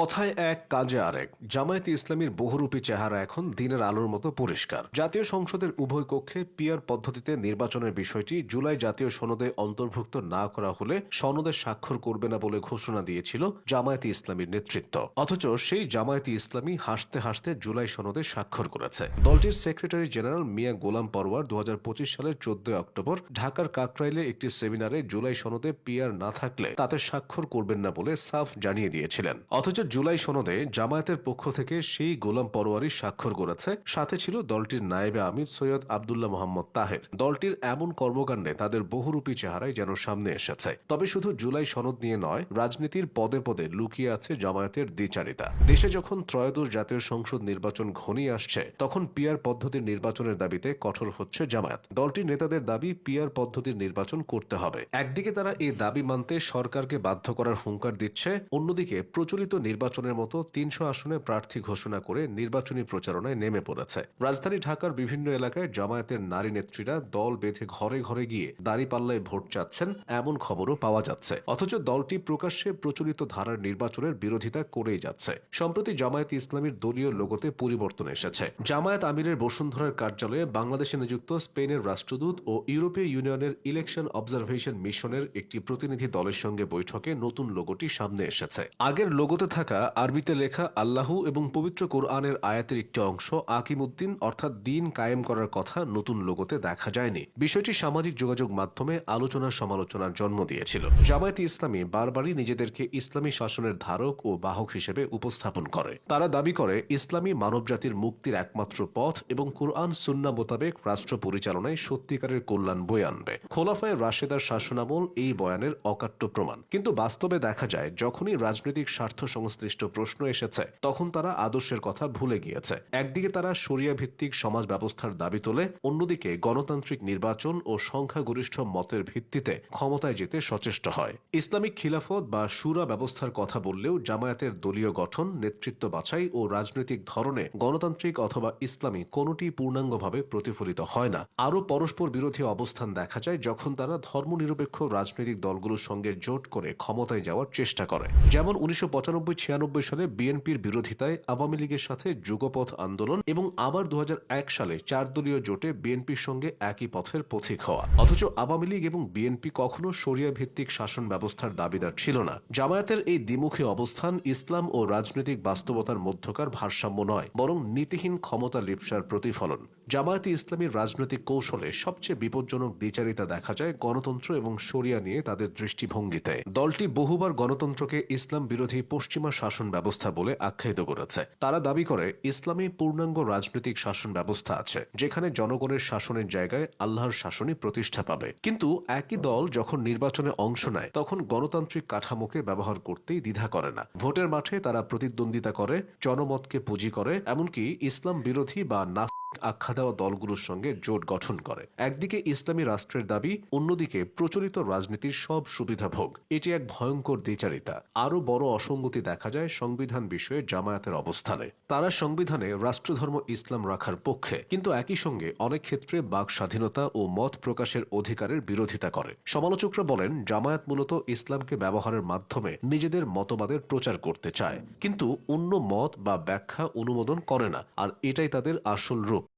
কথায় এক, কাজে আরেক। জামায়াতে ইসলামীর বহুরূপী চেহারা এখন দিনের আলোর মতো পরিষ্কার। জাতীয় সংসদের উভয় কক্ষে পিয়ার পদ্ধতিতে নির্বাচনের বিষয়টি জুলাই জাতীয় সনদে অন্তর্ভুক্ত না করা হলে সনদে স্বাক্ষর করবে না বলে ঘোষণা দিয়েছিল জামায়াতে ইসলামীর নেতৃত্ব। অথচ সেই জামায়াতে ইসলামী হাসতে হাসতে জুলাই সনদে স্বাক্ষর করেছে। দলটির সেক্রেটারি জেনারেল মিয়া গোলাম পরওয়ার দু হাজার পঁচিশ সালের চোদ্দই অক্টোবর ঢাকার কাকরাইলে একটি সেমিনারে জুলাই সনদে পিয়ার না থাকলে তাতে স্বাক্ষর করবেন না বলে সাফ জানিয়ে দিয়েছিলেন। অথচ জুলাই সনদে জামায়াতের পক্ষ থেকে সেই গোলাম পরোয়ারি স্বাক্ষর করেছে। সাথে ছিল দলটির নায়েবে আমির সৈয়দ আবদুল্লাহ মোহাম্মদ তাহের। দলটির এমন কর্মকাণ্ডে তাদের বহুরূপী চেহারাই যেন সামনে এসেছে। তবে শুধু জুলাই সনদ নিয়ে নয়, রাজনীতির পদে পদে লুকিয়ে আছে জামায়াতের দ্বিচারিতা। দেশে যখন ত্রয়োদশ জাতীয় সংসদ নির্বাচন ঘনিয়ে আসছে, তখন পিয়ার পদ্ধতির নির্বাচনের দাবিতে কঠোর হচ্ছে জামায়াত। দলটির নেতাদের দাবি, পিয়ার পদ্ধতির নির্বাচন করতে হবে। একদিকে তারা এই দাবি মানতে সরকারকে বাধ্য করার হুঙ্কার দিচ্ছে, অন্যদিকে প্রচলিত নির্বাচনের মতো তিনশো আসনে প্রার্থী ঘোষণা করে নির্বাচনী প্রচারণায় নেমে পড়েছে। রাজধানী ঢাকার বিভিন্ন এলাকায় জামায়াতের নারী নেত্রীরা দল বেঁধে ঘরে ঘরে গিয়ে দাঁড়িপাল্লায় ভোট চাচ্ছেন এমন খবরও পাওয়া যাচ্ছে। অথচ দলটি প্রকাশ্যে প্রচলিত ধারার নির্বাচনের বিরোধিতা করেই যাচ্ছে। সম্প্রতি জামায়াত ইসলামীর দলীয় লোগোতে পরিবর্তন এসেছে। জামায়াত আমিরের বসুন্ধরার কার্যালয়ে বাংলাদেশে নিযুক্ত স্পেনের রাষ্ট্রদূত ও ইউরোপীয় ইউনিয়নের ইলেকশন অবজারভেশন মিশনের একটি প্রতিনিধি দলের সঙ্গে বৈঠকে নতুন লোগোটি সামনে এসেছে। আগের লোগোতে থাকা আরবিতে লেখা আল্লাহ এবং পবিত্র কোরআনের আয়াতের একটি অংশ আকিমুদ্দিন, অর্থাৎ দিন কায়েম করার কথা নতুন লোগোতে দেখা যায়নি। বিষয়টি সামাজিক যোগাযোগ মাধ্যমে আলোচনা সমালোচনার জন্ম দিয়েছিল। জামায়াতে ইসলামী বারবারই নিজেদেরকে ইসলামী শাসনের ধারক ও বাহক হিসেবে উপস্থাপন করে। তারা দাবি করে, ইসলামী মানবজাতির মুক্তির একমাত্র পথ এবং কোরআন সুন্না মোতাবেক রাষ্ট্র পরিচালনায় সত্যিকারের কল্যাণ বয়ে আনবে। খোলাফায় রাশেদার শাসনামল এই বয়ানের অকাট্য প্রমাণ। কিন্তু বাস্তবে দেখা যায়, যখনই রাজনৈতিক স্বার্থ সংশ্লিষ্ট প্রশ্ন এসেছে। তখন তারা আদর্শের কথা ভুলে গিয়েছে। একদিকে তারা সরিয়া ভিত্তিক সমাজ ব্যবস্থার দাবি তোলে, অন্যদিকে গণতান্ত্রিক নির্বাচন ও সংখ্যাগরিষ্ঠ মতের ভিত্তিতে ক্ষমতায় যেতে সচেষ্ট হয়। ইসলামিক খিলাফত বা সুরা ব্যবস্থার কথা বললেও জামায়াতের দলীয় গঠন, নেতৃত্ব বাছাই ও রাজনৈতিক ধরনে গণতান্ত্রিক অথবা ইসলামী কোনটি পূর্ণাঙ্গভাবে প্রতিফলিত হয় না। আরও পরস্পর বিরোধী অবস্থান দেখা যায় যখন তারা ধর্মনিরপেক্ষ রাজনৈতিক দলগুলোর সঙ্গে জোট করে ক্ষমতায় যাওয়ার চেষ্টা করে। যেমন উনিশশো পঁচানব্বই ছিয়ানব্বই সালে বিএনপির বিরোধিতায় আওয়ামী লীগের সাথে যুগপথ আন্দোলন এবং আবার দু হাজার এক সালে চার দলীয় জোটে বিএনপির সঙ্গে একই পথের পথিক হওয়া। অথচ আওয়ামী লীগ এবং বিএনপি কখনো সরিয়া ভিত্তিক শাসন ব্যবস্থার দাবিদার ছিল না। জামায়াতের এই দ্বিমুখী অবস্থান ইসলাম ও রাজনৈতিক বাস্তবতার মধ্যকার ভারসাম্য নয়, বরং নীতিহীন ক্ষমতা লিপসার প্রতিফলন। জামায়াতে ইসলামীর রাজনৈতিক কৌশলে সবচেয়ে বিপজ্জনক দ্বিচারিতা দেখা যায় গণতন্ত্র এবং শরিয়া নিয়ে তাদের দৃষ্টিভঙ্গিতে। দলটি বহুবার গণতন্ত্রকে ইসলাম বিরোধী পশ্চিমা শাসন ব্যবস্থা বলে আখ্যায়িত করেছে। তারা দাবি করে, ইসলামে পূর্ণাঙ্গ রাজনৈতিক শাসন ব্যবস্থা আছে, যেখানে জনগণের শাসনের জায়গায় আল্লাহর শাসনই প্রতিষ্ঠা পাবে। কিন্তু একই দল যখন নির্বাচনে অংশ নেয়, তখন গণতান্ত্রিক কাঠামোকে ব্যবহার করতেই দ্বিধা করে না। ভোটের মাঠে তারা প্রতিদ্বন্দ্বিতা করে, জনমতকে পুঁজি করে, এমনকি ইসলাম বিরোধী বা না আখ্যা দেওয়া দলগুলোর সঙ্গে জোট গঠন করে। একদিকে ইসলামী রাষ্ট্রের দাবি, অন্যদিকে প্রচলিত রাজনীতির সব সুবিধা ভোগ। এটি এক ভয়ঙ্কর দ্বিচারিতা। আরও বড় অসঙ্গতি দেখা যায় সংবিধান বিষয়ে জামায়াতের অবস্থানে। তারা সংবিধানে রাষ্ট্রধর্ম ইসলাম রাখার পক্ষে, কিন্তু একই সঙ্গে অনেক ক্ষেত্রে বাক স্বাধীনতা ও মত প্রকাশের অধিকারের বিরোধিতা করে। সমালোচকরা বলেন, জামায়াত মূলত ইসলামকে ব্যবহারের মাধ্যমে নিজেদের মতবাদের প্রচার করতে চায়। কিন্তু অন্য মত বা ব্যাখ্যা অনুমোদন করে না, আর এটাই তাদের আসল রূপ।